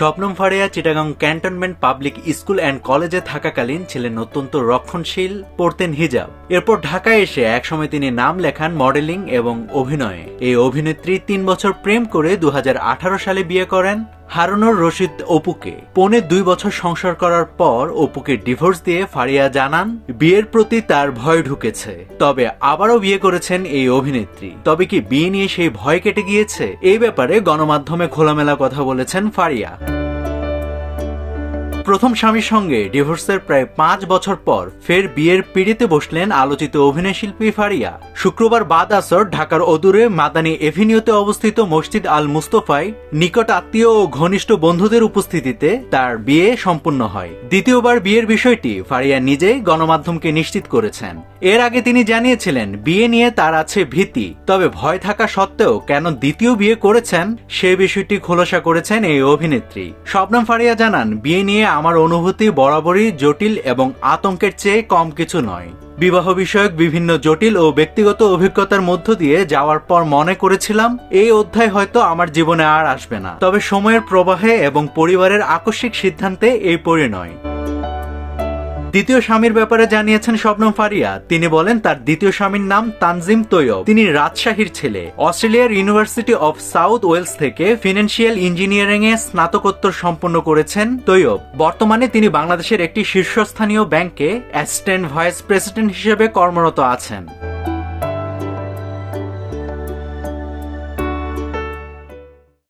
Shabnam Faria Chittagong cantonment public school and কলেজে থাকাকালীন ছিলেন অত্যন্ত রক্ষণশীল, পড়তেন হিজাব। এরপর ঢাকায় এসে একসময় তিনি নাম লেখান মডেলিং এবং অভিনয়ে। এই অভিনেত্রী তিন বছর প্রেম করে দু হাজার আঠারো সালে বিয়ে করেন। হারুনুর রশিদ অপুকে। পৌনে দুই বছর সংসার করার পর অপুকে ডিভোর্স দিয়ে ফারিয়া জানান, বিয়ের প্রতি তার ভয় ঢুকেছে। তবে আবারও বিয়ে করেছেন এই অভিনেত্রী। তবে কি বিয়ে নিয়ে সেই ভয় কেটে গিয়েছে? এই ব্যাপারে গণমাধ্যমে খোলামেলা কথা বলেছেন ফারিয়া। প্রথম স্বামীর সঙ্গে ডিভোর্সের প্রায় পাঁচ বছর পর ফের বিয়ের পিড়িতে বসলেন আলোচিত অভিনয় শিল্পী ফারিয়া। শুক্রবার বাদ আসর ঢাকার অদূরে মাদানী এভিনিউতে অবস্থিত মসজিদ আল মুস্তফায় নিকট আত্মীয় ও ঘনিষ্ঠ বন্ধুদের উপস্থিতিতে তার বিয়ে সম্পূর্ণ হয়। দ্বিতীয়বার বিয়ের বিষয়টি ফারিয়া নিজেই গণমাধ্যমকে নিশ্চিত করেছেন। এর আগে তিনি জানিয়েছিলেন, বিয়ে নিয়ে তার আছে ভীতি, তবে ভয় থাকা সত্ত্বেও কেন দ্বিতীয় বিয়ে করেছেন সে বিষয়টি খোলসা করেছেন এই অভিনেত্রী। শবনম ফারিয়া জানান, বিয়ে নিয়ে আমার অনুভূতি বরাবরই জটিল এবং আতঙ্কের চেয়ে কম কিছু নয়। বিবাহ বিষয়ক বিভিন্ন জটিল ও ব্যক্তিগত অভিজ্ঞতার মধ্য দিয়ে যাওয়ার পর মনে করেছিলাম, এই অধ্যায় হয়তো আমার জীবনে আর আসবে না। তবে সময়ের প্রবাহে এবং পরিবারের আকস্মিক সিদ্ধান্তে এই পরিণয়। দ্বিতীয় স্বামীর ব্যাপারে জানিয়েছেন শবনম ফারিয়া। তিনি বলেন, তার দ্বিতীয় স্বামীর নাম তানজিম তৈয়ব। তিনি রাজশাহীর ছেলে। অস্ট্রেলিয়ার ইউনিভার্সিটি অফ সাউথ ওয়েলস থেকে ফিনান্সিয়াল ইঞ্জিনিয়ারিং এ স্নাতকোত্তর সম্পন্ন করেছেন তৈয়ব। বর্তমানে তিনি বাংলাদেশের একটি শীর্ষস্থানীয় ব্যাংকে অ্যাসিস্ট্যান্ট ভাইস প্রেসিডেন্ট হিসেবে কর্মরত আছেন।